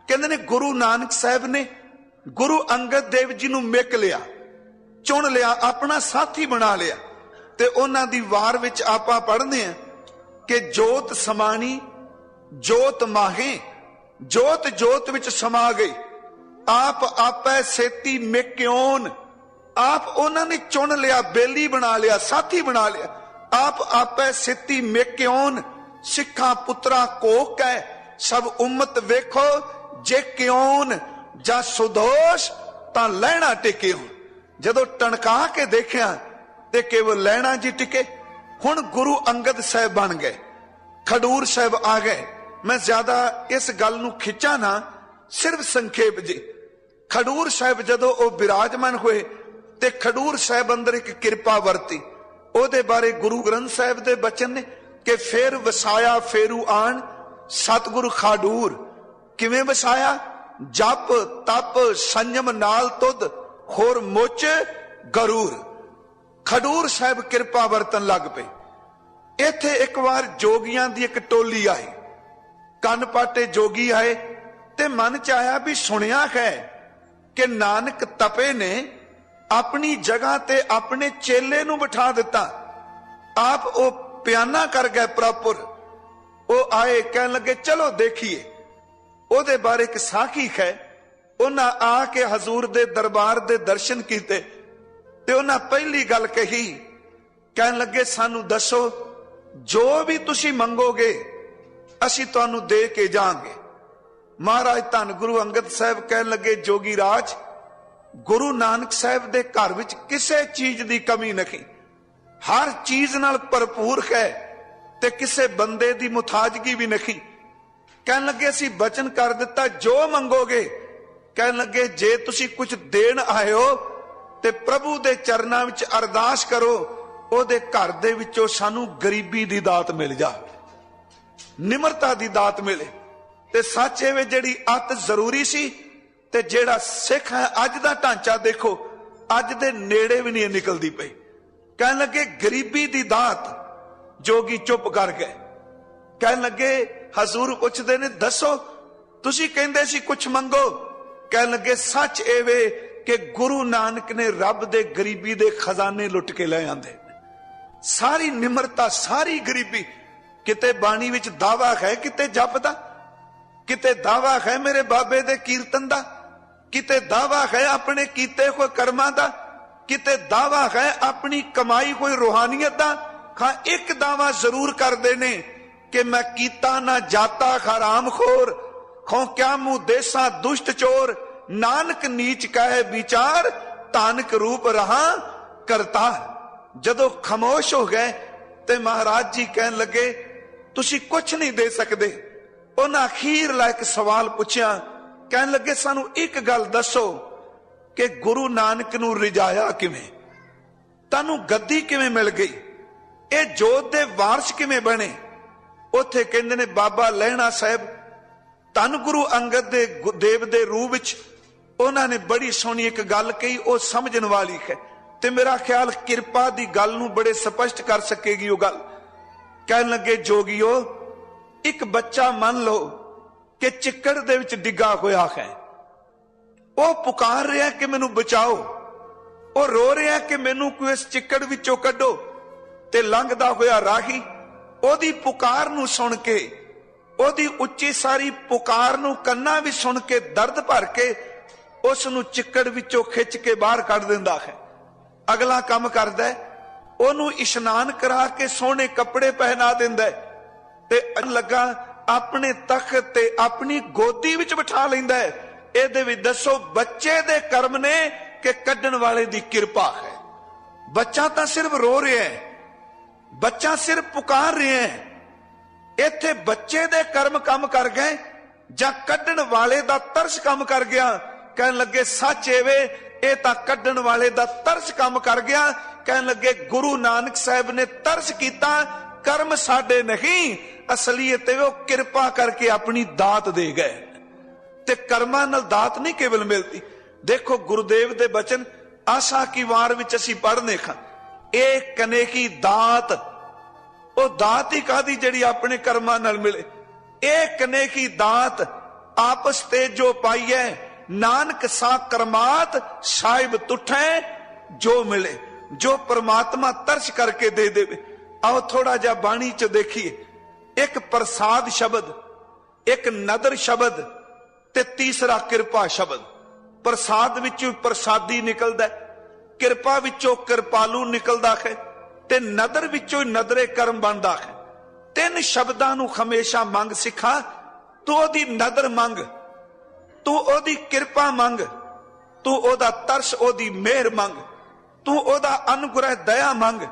ਕਹਿੰਦੇ ਨੇ ਗੁਰੂ ਨਾਨਕ ਸਾਹਿਬ ਨੇ ਗੁਰੂ ਅੰਗਦ ਦੇਵ ਜੀ ਨੂੰ ਮਿਕ ਲਿਆ, ਚੁਣ ਲਿਆ, ਆਪਣਾ ਸਾਥੀ ਬਣਾ ਲਿਆ। ਤੇ ਉਹਨਾਂ ਦੀ ਵਾਰ ਵਿੱਚ ਆਪਾਂ ਪੜ੍ਹਦੇ ਆ ਕਿ ਜੋਤ ਸਮਾਣੀ, ਜੋਤ ਮਾਹੇ, ਜੋਤ ਜੋਤ ਵਿੱਚ ਸਮਾ ਗਈ। ਆਪ ਆਪੈ ਸੇਤੀ ਮਿਕਿਓਨ ਆਪ ਉਹਨਾਂ ਨੇ ਚੁਣ ਲਿਆ, ਬੇਲੀ ਬਣਾ ਲਿਆ, ਸਾਥੀ ਬਣਾ ਲਿਆ। ਆਪ ਆਪੈ ਸਿੱਤੀ ਮਿਕਿਓਨ, ਸਿੱਖਾਂ ਪੁੱਤਰਾ ਕੋਕ ਸਭ ਉਮਤ ਵੇਖੋ, ਜੇ ਕਿਉਨ ਜਾਂ ਸੁਦੋਸ਼, ਤਾਂ ਲੈਣਾ ਟਿਕਿਓ ਜਦੋਂ ਟਣਕਾ ਕੇ ਦੇਖਿਆ, ਤੇ ਕੇਵਲ ਲੈਣਾ ਜੀ ਟਿਕੇ। ਹੁਣ ਗੁਰੂ ਅੰਗਦ ਸਾਹਿਬ ਬਣ ਗਏ। ਖਡੂਰ ਸਾਹਿਬ ਆ ਗਏ। ਮੈਂ ਜ਼ਿਆਦਾ ਇਸ ਗੱਲ ਨੂੰ ਖਿੱਚਾ ਨਾ, ਸਿਰਫ ਸੰਖੇਪ ਜੀ। ਖਡੂਰ ਸਾਹਿਬ ਜਦੋਂ ਉਹ ਬਿਰਾਜਮਾਨ ਹੋਏ ਤੇ ਖਡੂਰ ਸਾਹਿਬ ਅੰਦਰ ਇੱਕ ਕਿਰਪਾ ਵਰਤੀ। ਉਹਦੇ ਬਾਰੇ ਗੁਰੂ ਗ੍ਰੰਥ ਸਾਹਿਬ ਦੇ ਬਚਨ ਨੇ ਕਿ ਫੇਰ ਵਸਾਇਆ, ਫੇਰੂ ਆਣ, ਸਤਿਗੁਰੂ ਖਾਡੂਰ। ਕਿਵੇਂ ਵਸਾਇਆ? ਜਪ, ਤਪ, ਸੰਜਮ ਨਾਲ ਤੁਧ, ਹੋਰ ਮੁੱਚ, ਗਰੂਰ। ਖਡੂਰ ਸਾਹਿਬ ਕਿਰਪਾ ਵਰਤਨ ਲੱਗ ਪਏ। ਇੱਥੇ ਇੱਕ ਵਾਰ ਜੋਗੀਆਂ ਦੀ ਇੱਕ ਟੋਲੀ ਆਈ। ਕੰਨ ਪਾਟੇ ਜੋਗੀ ਆਏ ਤੇ ਮਨ ਚ ਆਇਆ ਵੀ ਸੁਣਿਆ ਹੈ ਕਿ ਨਾਨਕ ਤਪੇ ਨੇ ਆਪਣੀ ਜਗ੍ਹਾ ਤੇ ਆਪਣੇ ਚੇਲੇ ਨੂੰ ਬਿਠਾ ਦਿੱਤਾ। ਆਪ ਉਹ ਪਿਆਨਾ ਕਰ ਗਏ ਪ੍ਰੋਪਰ। ਉਹ ਆਏ, ਕਹਿਣ ਲੱਗੇ, ਚਲੋ ਦੇਖੀਏ। ਉਹਦੇ ਬਾਰੇ ਇੱਕ ਸਾਖੀ ਹੈ ਉਹਨਾਂ ਆ ਕੇ ਹਜ਼ੂਰ ਦੇ ਦਰਬਾਰ ਦੇ ਦਰਸ਼ਨ ਕੀਤੇ ਤੇ ਉਹਨਾਂ ਪਹਿਲੀ ਗੱਲ ਕਹੀ, ਕਹਿਣ ਲੱਗੇ, ਸਾਨੂੰ ਦੱਸੋ, ਜੋ ਵੀ ਤੁਸੀਂ ਮੰਗੋਗੇ, ਅਸੀਂ ਤੁਹਾਨੂੰ ਦੇ ਕੇ ਜਾਾਂਗੇ ਮਹਾਰਾਜ ਧੰਨ ਗੁਰੂ ਅੰਗਦ ਸਾਹਿਬ ਕਹਿਣ ਲੱਗੇ, ਜੋਗੀ ਰਾਜ ਗੁਰੂ ਨਾਨਕ ਸਾਹਿਬ ਦੇ ਘਰ ਵਿੱਚ ਕਿਸੇ ਚੀਜ਼ ਦੀ ਕਮੀ ਨਹੀਂ। ਹਰ ਚੀਜ਼ ਨਾਲ ਭਰਪੂਰ ਹੈ ਤੇ ਕਿਸੇ ਬੰਦੇ ਦੀ ਮੁਤਾਜਗੀ ਵੀ ਨਹੀਂ। ਕਹਿਣ ਲੱਗੇ, ਅਸੀਂ ਬਚਨ ਕਰ ਦਿੱਤਾ, ਜੋ ਮੰਗੋਗੇ। ਕਹਿਣ ਲੱਗੇ, ਜੇ ਤੁਸੀਂ ਕੁਝ ਦੇਣ ਆਇਓ ਤੇ ਪ੍ਰਭੂ ਦੇ ਚਰਨਾਂ ਵਿੱਚ ਅਰਦਾਸ ਕਰੋ, ਉਹਦੇ ਘਰ ਦੇ ਵਿੱਚੋਂ ਸਾਨੂੰ ਗਰੀਬੀ ਦੀ ਦਾਤ ਮਿਲ ਜਾਵੇ ਨਿਮਰਤਾ ਦੀ ਦਾਤ ਮਿਲੇ। ਤੇ ਸੱਚ ਇਹ ਜਿਹੜੀ ਅਤ ਜ਼ਰੂਰੀ ਸੀ ਤੇ ਜਿਹੜਾ ਸਿੱਖ ਹੈ, ਅੱਜ ਦਾ ਢਾਂਚਾ ਦੇਖੋ, ਅੱਜ ਦੇ ਨੇੜੇ ਵੀ ਨਹੀਂ ਨਿਕਲਦੀ ਪਈ। ਕਹਿਣ ਲੱਗੇ ਗਰੀਬੀ ਦੀ ਦਾਤ ਜੋਗੀ ਚੁੱਪ ਕਰ ਗਏ। ਕਹਿਣ ਲੱਗੇ ਹਜ਼ੂਰ ਪੁੱਛਦੇ ਨੇ, ਦੱਸੋ, ਤੁਸੀਂ ਕਹਿੰਦੇ ਸੀ ਕੁਝ ਮੰਗੋ? ਕਹਿਣ ਲੱਗੇ, ਸੱਚ ਇਹ ਵੇ ਕਿ ਗੁਰੂ ਨਾਨਕ ਨੇ ਰੱਬ ਦੇ ਗਰੀਬੀ ਦੇ ਖਜ਼ਾਨੇ ਲੁੱਟ ਕੇ ਲੈ ਆਂਦੇ ਸਾਰੀ ਨਿਮਰਤਾ, ਸਾਰੀ ਗਰੀਬੀ, ਕਿਤੇ ਬਾਣੀ ਵਿੱਚ ਦਾਵਾ ਹੈ, ਕਿਤੇ ਜਪ ਦਾ ਕਿਤੇ ਦਾਵਾ ਹੈ ਮੇਰੇ ਬਾਬੇ ਦੇ ਕੀਰਤਨ ਦਾ? ਕਿਤੇ ਦਾਵਾ ਹੈ ਆਪਣੇ ਕੀਤੇ ਕੋਈ ਕਰਮਾਂ ਦਾ? ਕਿਤੇ ਦਾਵਾ ਹੈ ਆਪਣੀ ਕਮਾਈ ਕੋਈ ਰੋਹਾਨੀਅਤ ਦਾ? ਹਾਂ, ਇੱਕ ਦਾਵਾ ਜ਼ਰੂਰ ਕਰਦੇ ਨੇ ਕਿ ਮੈਂ ਕੀਤਾ ਨਾ ਜਾਤਾ, ਹਰਾਮ ਖੋਰ। ਖੋ ਕਿਆ ਮੂੰ ਦੇਸਾ ਦੁਸ਼ਟ ਚੋਰ? ਨਾਨਕ ਨੀਚ ਕਹੇ ਵਿਚਾਰ ਤਾਨਕ ਰੂਪ ਰਹਾ, ਕਰਤਾ। ਜਦੋਂ ਖਮੋਸ਼ ਹੋ ਗਏ ਤੇ ਮਹਾਰਾਜ ਜੀ ਕਹਿਣ ਲੱਗੇ, ਤੁਸੀਂ ਕੁਝ ਨਹੀਂ ਦੇ ਸਕਦੇ। ਉਹਨਾਂ ਅਖੀਰਲਾ ਇੱਕ ਸਵਾਲ ਪੁੱਛਿਆ ਕਹਿਣ ਲੱਗੇ, ਸਾਨੂੰ ਇੱਕ ਗੱਲ ਦੱਸੋ ਕਿ ਗੁਰੂ ਨਾਨਕ ਨੂੰ ਰਜਾਇਆ ਕਿਵੇਂ? ਤੁਹਾਨੂੰ ਗੱਦੀ ਕਿਵੇਂ ਮਿਲ ਗਈ? ਇਹ ਜੋਤ ਦੇ ਵਾਰਸ ਕਿਵੇਂ ਬਣੇ? ਉੱਥੇ ਕਹਿੰਦੇ ਨੇ, ਬਾਬਾ ਲਹਿਣਾ ਸਾਹਿਬ, ਧੰਨ ਗੁਰੂ ਅੰਗਦ ਦੇ ਗੁ- ਦੇਵ ਦੇ ਰੂਪ ਵਿੱਚ ਉਹਨਾਂ ਨੇ ਬੜੀ ਸੋਹਣੀ ਇੱਕ ਗੱਲ ਕਹੀ, ਉਹ ਸਮਝਣ ਵਾਲੀ ਹੈ। ਤੇ ਮੇਰਾ ਖਿਆਲ ਕਿਰਪਾ ਦੀ ਗੱਲ ਨੂੰ ਬੜੇ ਸਪਸ਼ਟ ਕਰ ਸਕੇਗੀ ਉਹ ਗੱਲ। ਕਹਿਣ ਲੱਗੇ, ਜੋਗੀਓ, ਇੱਕ ਬੱਚਾ ਮੰਨ ਲਓ ਕਿ ਚਿੱਕੜ ਦੇ ਵਿੱਚ ਡਿੱਗਾ ਹੋਇਆ ਹੈ। ਉਹ ਪੁਕਾਰ ਰਿਹਾ ਕਿ ਮੈਨੂੰ ਬਚਾਓ। ਉਹ ਰੋ ਰਿਹਾ ਕਿ ਮੈਨੂੰ ਕੋਈ ਇਸ ਚਿੱਕੜ ਵਿੱਚੋਂ ਕੱਢੋ ਤੇ ਲੰਘਦਾ ਹੋਇਆ ਰਾਹੀ ਉਹਦੀ ਪੁਕਾਰ ਨੂੰ ਸੁਣ ਕੇ ਉਹਦੀ ਉੱਚੀ ਸਾਰੀ ਪੁਕਾਰ ਨੂੰ ਕੰਨਾਂ ਵੀ ਸੁਣ ਕੇ ਦਰਦ ਭਰ ਕੇ ਉਸ ਨੂੰ ਚਿੱਕੜ ਵਿੱਚੋਂ ਖਿੱਚ ਕੇ ਬਾਹਰ ਕੱਢ ਦਿੰਦਾ ਹੈ। ਅਗਲਾ ਕੰਮ ਕਰਦਾ ਹੈ, ਉਹਨੂੰ ਇਸ਼ਨਾਨ ਕਰਾ ਕੇ ਸੋਹਣੇ ਕੱਪੜੇ ਪਹਿਨਾ ਦਿੰਦਾ ਤੇ ਲੱਗਾ ਆਪਣੇ ਤਖਤ ਤੇ ਆਪਣੀ ਗੋਦੀ ਵਿੱਚ ਬਿਠਾ ਲੈਂਦਾ ਹੈ। ਇਹਦੇ ਵਿੱਚ ਦੱਸੋ, ਬੱਚੇ ਦੇ ਕਰਮ ਨੇ ਕਿ ਕੱਢਣ ਵਾਲੇ ਦੀ ਕਿਰਪਾ ਹੈ। ਬੱਚਾ ਤਾਂ ਸਿਰਫ ਰੋ ਰਿਹਾ ਹੈ। ਬੱਚਾ ਸਿਰਫ ਪੁਕਾਰ ਰਿਹਾ ਹੈ। ਇੱਥੇ ਬੱਚੇ ਦੇ ਕਰਮ ਕੰਮ ਕਰ ਗਏ, ਜਾਂ ਕੱਢਣ ਵਾਲੇ ਦਾ ਤਰਸ ਕੰਮ ਕਰ ਗਿਆ। ਕਹਿਣ ਲੱਗੇ, ਸੱਚ ਏਵੇ ਇਹ ਤਾਂ ਕੱਢਣ ਵਾਲੇ ਦਾ ਤਰਸ ਕੰਮ ਕਰ ਗਿਆ। ਕਹਿਣ ਲੱਗੇ, ਗੁਰੂ ਨਾਨਕ ਸਾਹਿਬ ਨੇ ਤਰਸ ਕੀਤਾ, ਕਰਮ ਸਾਡੇ ਨਹੀਂ। ਅਸਲੀਅਤ ਇਹ ਉਹ ਕਿਰਪਾ ਕਰਕੇ ਆਪਣੀ ਦਾਤ ਦੇ ਗਏ। ਤੇ ਕਰਮਾਂ ਨਾਲ ਦਾਤ ਨਹੀਂ ਕੇਵਲ ਮਿਲਦੀ। ਦੇਖੋ ਗੁਰਦੇਵ ਦੇ ਬਚਨ ਆਸਾ ਕੀ ਵਾਰ ਵਿੱਚ ਅਸੀਂ ਪੜ੍ਹਨੇ ਖਾਂ। ਇਹ ਕਨੇ ਕੀ ਦਾਤ, ਉਹ ਦਾਤ ਹੀ ਕਾਦੀ ਜਿਹੜੀ ਆਪਣੇ ਕਰਮਾਂ ਨਾਲ ਮਿਲੇ। ਇਹ ਕਨੇ ਕੀ ਦਾਤ, ਆਪਸ ਤੇ ਜੋ ਪਾਈਐ, ਨਾਨਕ ਸਾ ਕਰਮਾਤ ਸਾਹਿਬ ਤੁਠੈ ਜੋ ਮਿਲੇ। ਜੋ ਪ੍ਰਮਾਤਮਾ ਤਰਸ ਕਰਕੇ ਦੇ ਦੇਵੇ। ਆਓ ਥੋੜਾ ਜਿਹਾ ਬਾਣੀ ਚ ਦੇਖੀਏ। ਇੱਕ ਪ੍ਰਸਾਦ ਸ਼ਬਦ, ਇੱਕ ਨਦਰ ਸ਼ਬਦ ਤੇ ਤੀਸਰਾ ਕਿਰਪਾ ਸ਼ਬਦ। ਪ੍ਰਸਾਦ ਵਿੱਚੋਂ ਪ੍ਰਸਾਦੀ ਨਿਕਲਦਾ ਕਿਰਪਾ ਵਿੱਚੋਂ ਕਿਰਪਾਲੂ ਨਿਕਲਦਾ ਹੈ ਤੇ ਨਦਰ ਵਿੱਚੋਂ ਹੀ ਨਦਰੇ ਕਰਮ ਬਣਦਾ ਹੈ। ਤਿੰਨ ਸ਼ਬਦਾਂ ਨੂੰ ਹਮੇਸ਼ਾ ਮੰਗ ਸਿੱਖਾ, ਤੂੰ ਉਹਦੀ ਨਦਰ ਮੰਗ, ਤੂੰ ਉਹਦੀ ਕਿਰਪਾ ਮੰਗ, ਤੂੰ ਉਹਦਾ ਤਰਸ, ਉਹਦੀ ਮਿਹਰ ਮੰਗ, ਤੂੰ ਉਹਦਾ ਅਨੁਗ੍ਰਹਿ ਦਇਆ ਮੰਗ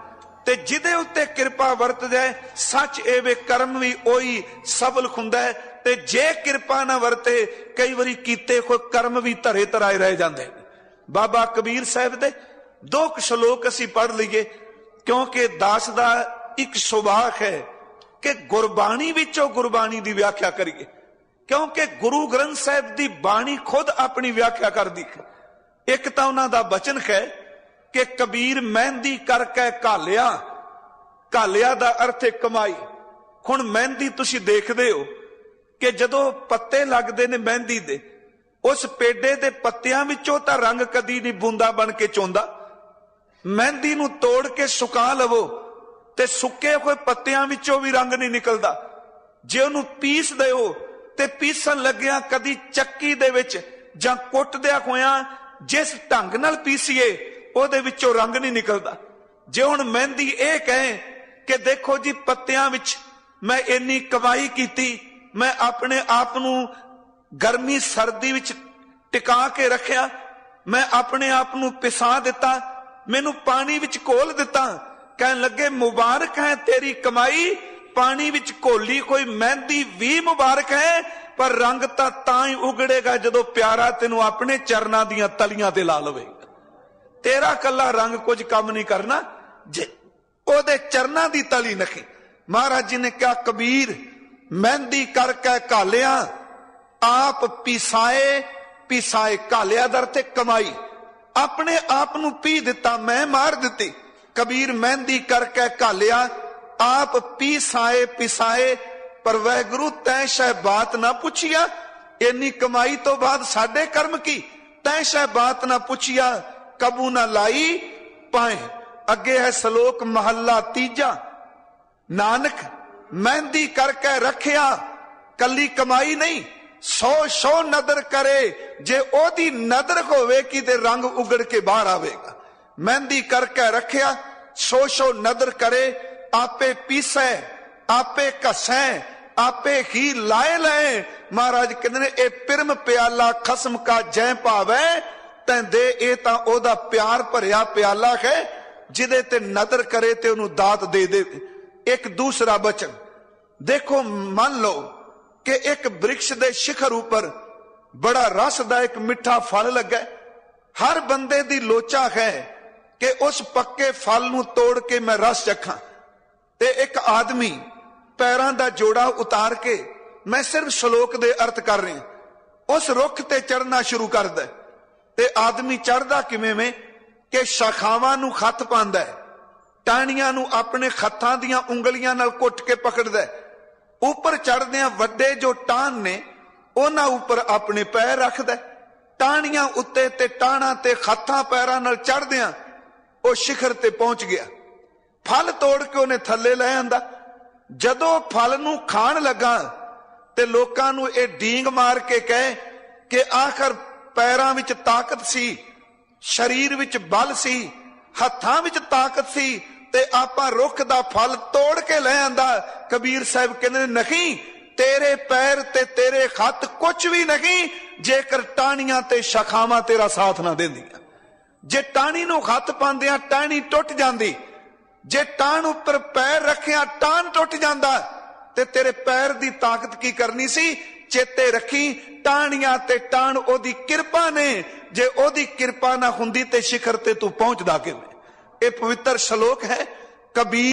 ਤੇ ਜਿਹਦੇ ਉੱਤੇ ਕਿਰਪਾ ਵਰਤ ਜਾਏ ਸੱਚ ਏਵੇਂ ਕਰਮ ਵੀ ਉਹੀ ਸਫਲ ਹੁੰਦਾ ਹੈ। ਤੇ ਜੇ ਕਿਰਪਾ ਨਾ ਵਰਤੇ, ਕਈ ਵਾਰੀ ਕੀਤੇ ਹੋਏ ਕਰਮ ਵੀ ਧਰੇ ਧਰਾਏ ਰਹਿ ਜਾਂਦੇ ਨੇ। ਬਾਬਾ ਕਬੀਰ ਸਾਹਿਬ ਦੇ ਦੋ ਕੁ ਸ਼ਲੋਕ ਅਸੀਂ ਪੜ੍ਹ ਲਈਏ, ਕਿਉਂਕਿ ਦਾਸ ਦਾ ਇੱਕ ਸੁਭਾਅ ਹੈ ਕਿ ਗੁਰਬਾਣੀ ਵਿੱਚੋਂ ਗੁਰਬਾਣੀ ਦੀ ਵਿਆਖਿਆ ਕਰੀਏ। ਕਿਉਂਕਿ ਗੁਰੂ ਗ੍ਰੰਥ ਸਾਹਿਬ ਦੀ ਬਾਣੀ ਖੁਦ ਆਪਣੀ ਵਿਆਖਿਆ ਕਰਦੀ ਹੈ। ਇੱਕ ਤਾਂ ਉਹਨਾਂ ਦਾ ਬਚਨ ਹੈ ਕਿ ਕਬੀਰ ਮਹਿੰਦੀ ਕਰਕੇ ਘਾਲਿਆ। ਘਾਲਿਆ ਦਾ ਅਰਥ ਹੈ ਕਮਾਈ। ਹੁਣ ਮਹਿੰਦੀ ਤੁਸੀਂ ਦੇਖਦੇ ਹੋ ਕਿ ਜਦੋਂ ਪੱਤੇ ਲੱਗਦੇ ਨੇ ਮਹਿੰਦੀ ਦੇ, ਉਸ ਪੇਡੇ ਦੇ ਪੱਤਿਆਂ ਵਿੱਚੋਂ ਤਾਂ ਰੰਗ ਕਦੀ ਨਹੀਂ ਬੂੰਦਾ ਬਣ ਕੇ ਚੋਂਦਾ। ਮਹਿੰਦੀ ਨੂੰ ਤੋੜ ਕੇ ਸੁਕਾ ਲਵੋ ਤੇ ਸੁੱਕੇ ਹੋਏ ਪੱਤਿਆਂ ਵਿੱਚੋਂ ਵੀ ਰੰਗ ਨਹੀਂ ਨਿਕਲਦਾ। ਜੇ ਉਹਨੂੰ ਪੀਸ ਦਿਓ ਤੇ ਪੀਸਣ ਲੱਗਿਆ ਕਦੀ ਚੱਕੀ ਦੇ ਵਿੱਚ ਜਾਂ ਕੁੱਟਦਿਆਂ ਹੋਇਆਂ, ਜਿਸ ਢੰਗ ਨਾਲ ਪੀਸੀਏ ਉਹਦੇ ਵਿੱਚੋਂ ਰੰਗ ਨਹੀਂ ਨਿਕਲਦਾ। ਜੇ ਹੁਣ ਮਹਿੰਦੀ ਇਹ ਕਹੇ ਕਿ ਦੇਖੋ ਜੀ ਪੱਤਿਆਂ ਵਿੱਚ ਮੈਂ ਇੰਨੀ ਕਮਾਈ ਕੀਤੀ, ਮੈਂ ਆਪਣੇ ਆਪ ਨੂੰ ਗਰਮੀ ਸਰਦੀ ਵਿੱਚ ਟਿਕਾ ਕੇ ਰੱਖਿਆ, ਮੈਂ ਆਪਣੇ ਆਪ ਨੂੰ ਪਿਸਾ ਦਿੱਤਾ, ਮੈਨੂੰ ਪਾਣੀ ਵਿੱਚ ਘੋਲ ਦਿੱਤਾ, ਕਹਿਣ ਲੱਗੇ, ਮੁਬਾਰਕ ਹੈ ਤੇਰੀ ਕਮਾਈ, ਪਾਣੀ ਵਿੱਚ ਘੋਲੀ ਕੋਈ ਮਹਿੰਦੀ ਵੀ ਮੁਬਾਰਕ ਹੈ, ਪਰ ਰੰਗ ਤਾਂ ਤਾਂ ਹੀ ਉਗੜੇਗਾ ਜਦੋਂ ਪਿਆਰਾ ਤੈਨੂੰ ਆਪਣੇ ਚਰਨਾਂ ਦੀਆਂ ਤਲੀਆਂ ਤੇ ਲਾ ਲਵੇਗਾ। ਤੇਰਾ ਕੱਲਾ ਰੰਗ ਕੁਝ ਕੰਮ ਨਹੀਂ ਕਰਨਾ। ਜੇ ਉਹਦੇ ਚਰਨਾਂ ਦੀ ਤਲੀ ਨਖੀ। ਮਹਾਰਾਜ ਜੀ ਨੇ ਕਿਹਾ, ਕਬੀਰ, ਮਹਿੰਦੀ ਕਰਕੇ ਘਾਲਿਆ, ਆਪ ਪਿਸਾਏ ਪਿਸਾਏ ਘਾਲਿਆ ਦਰ ਤੇ ਕਮਾਈ। ਆਪਣੇ ਆਪ ਨੂੰ ਪੀ ਦਿੱਤਾ, ਮੈਂ ਮਾਰ ਦਿੱਤੀ। ਕਬੀਰ, ਮਹਿੰਦੀ ਕਰਕੇ ਘਾਲਿਆ, ਆਪ ਪਿਸਾਏ ਪਿਸਾਏ, ਪਰ ਵੈਗੁਰੂ ਤੈ ਸ਼ੈ ਬਾਤ ਨਾ ਪੁੱਛਿਆ। ਇੰਨੀ ਕਮਾਈ ਤੋਂ ਬਾਅਦ ਸਾਡੇ ਕਰਮ ਕੀ? ਤੈ ਸ਼ੈ ਬਾਤ ਨਾ ਪੁੱਛਿਆ ਕਬੂ ਨਾ ਲਾਈ ਪਾਏ ਅੱਗੇ ਹੈ ਸ਼ਲੋਕ ਮਹੱਲਾ ਤੀਜਾ, ਨਾਨਕ ਮਹਿੰਦੀ ਕਰਕੇ ਰੱਖਿਆ, ਕੱਲੀ ਕਮਾਈ ਨਹੀਂ, ਸੌ ਸੋ ਨਦਰ ਕਰੇ, ਜੇ ਉਹਦੀ ਨਦਰ ਹੋਵੇਗੀ ਤੇ ਰੰਗ ਉਗੜ ਕੇ ਬਾਹਰ ਆਵੇਗਾ। ਮਹਿੰਦੀ ਕਰਕੇ ਰੱਖਿਆ, ਸੋ ਸ਼ੋ ਨਦਰ ਕਰੇ, ਆਪੇ ਪੀਸੈ, ਆਪੇ ਘਸੈ, ਆਪੇ ਹੀ ਲਾਏ ਲਏ ਮਹਾਰਾਜ ਕਹਿੰਦੇ ਨੇ, ਇਹ ਪਿਰਮ ਪਿਆਲਾ ਖਸਮ ਕਾ ਜੈ ਭਾਵੈ ਤੈਂਦੇ ਇਹ ਤਾਂ ਉਹਦਾ ਪਿਆਰ ਭਰਿਆ ਪਿਆਲਾ ਹੈ, ਜਿਹਦੇ ਤੇ ਨਦਰ ਕਰੇ ਤੇ ਉਹਨੂੰ ਦਾਤ ਦੇ ਦੇ। ਇੱਕ ਦੂਸਰਾ ਬਚਨ, ਦੇਖੋ, ਮੰਨ ਲਓ ਕਿ ਇੱਕ ਬ੍ਰਿਕਸ਼ ਦੇ ਸਿਖਰ ਉੱਪਰ ਬੜਾ ਰਸ ਦਾ ਇੱਕ ਮਿੱਠਾ ਫਲ ਲੱਗਾ ਹਰ ਬੰਦੇ ਦੀ ਲੋਚਾ ਹੈ ਕਿ ਉਸ ਪੱਕੇ ਫਲ ਨੂੰ ਤੋੜ ਕੇ ਮੈਂ ਰਸ ਚੱਖਾਂ। ਤੇ ਇੱਕ ਆਦਮੀ ਪੈਰਾਂ ਦਾ ਜੋੜਾ ਉਤਾਰ ਕੇ ਮੈਂ ਸਿਰਫ ਸ਼ਲੋਕ ਦੇ ਅਰਥ ਕਰ ਰਿਹਾ। ਉਸ ਰੁੱਖ ਤੇ ਚੜਨਾ ਸ਼ੁਰੂ ਕਰਦਾ ਤੇ ਆਦਮੀ ਚੜਦਾ ਕਿਵੇਂ ਵੇਂ? ਕਿ ਸ਼ਾਖਾਵਾਂ ਨੂੰ ਖੱਤ ਪਾਉਂਦਾ ਹੈ, ਟਾਹਣੀਆਂ ਨੂੰ ਆਪਣੇ ਖੱਥਾਂ ਦੀਆਂ ਉਂਗਲੀਆਂ ਨਾਲ ਕੁੱਟ ਕੇ ਪਕੜਦਾ ਹੈ। ਉੱਪਰ ਚੜਦਿਆਂ ਵੱਡੇ ਜੋ ਟਾਹਣ ਨੇ, ਉਹਨਾਂ ਉੱਪਰ ਆਪਣੇ ਪੈਰ ਰੱਖਦਾ ਹੈ। ਟਾਹਣੀਆਂ ਉੱਤੇ ਤੇ ਟਾਹਣਾ ਤੇ ਖੱਥਾਂ ਪੈਰਾਂ ਨਾਲ ਚੜਦਿਆਂ ਉਹ ਸਿਖਰ ਤੇ ਪਹੁੰਚ ਗਿਆ। ਫਲ ਤੋੜ ਕੇ ਉਹਨੇ ਥੱਲੇ ਲੈ ਆਂਦਾ। ਜਦੋਂ ਫਲ ਨੂੰ ਖਾਣ ਲੱਗਾ ਤੇ ਲੋਕਾਂ ਨੂੰ ਇਹ ਡੀਂਗ ਮਾਰ ਕੇ ਕਹੇ ਕਿ ਆਖਰ ਪੈਰਾਂ ਵਿੱਚ ਤਾਕਤ ਸੀ, ਸਰੀਰ ਵਿੱਚ ਬਲ ਸੀ, ਹੱਥਾਂ ਵਿੱਚ ਤਾਕਤ ਸੀ ਤੇ ਆਪਾਂ ਰੁੱਖ ਦਾ ਫਲ ਤੋੜ ਕੇ ਲੈ ਆਂਦਾ। ਕਬੀਰ ਸਾਹਿਬ ਕਹਿੰਦੇ ਨਹੀਂ, ਤੇਰੇ ਪੈਰ ਤੇ ਤੇਰੇ ਹੱਥ ਕੁਝ ਵੀ ਨਹੀਂ, ਜੇਕਰ ਟਾਹਣੀਆਂ ਤੇ ਸ਼ਖਾਵਾਂ ਤੇਰਾ ਸਾਥ ਨਾ ਦਿੰਦੀਆਂ। ਜੇ ਟਾਹਣੀ ਨੂੰ ਹੱਥ ਪਾਉਂਦਿਆਂ ਟਾਹਣੀ ਟੁੱਟ ਜਾਂਦੀ, ਜੇ ਟਾਹਣ ਉੱਪਰ ਪੈਰ ਰੱਖਿਆ ਟਾਹਣ ਟੁੱਟ ਜਾਂਦਾ, ਤੇ ਤੇਰੇ ਪੈਰ ਦੀ ਤਾਕਤ ਕੀ ਕਰਨੀ ਸੀ? ਚੇਤੇ ਰੱਖੀ ਟਾਹਣੀਆਂ ਤੇ ਟਾਹਣ ਉਹਦੀ ਕਿਰਪਾ ਨੇ। ਜੇ ਉਹਦੀ ਕਿਰਪਾ ਨਾ ਹੁੰਦੀ ਤੇ ਸਿਖਰ ਤੇ ਤੂੰ ਪਹੁੰਚਦਾ ਕਿਵੇਂ? ਇਹ ਪਵਿੱਤਰ ਸ਼ਲੋਕ ਹੈ। ਕਬੀਰ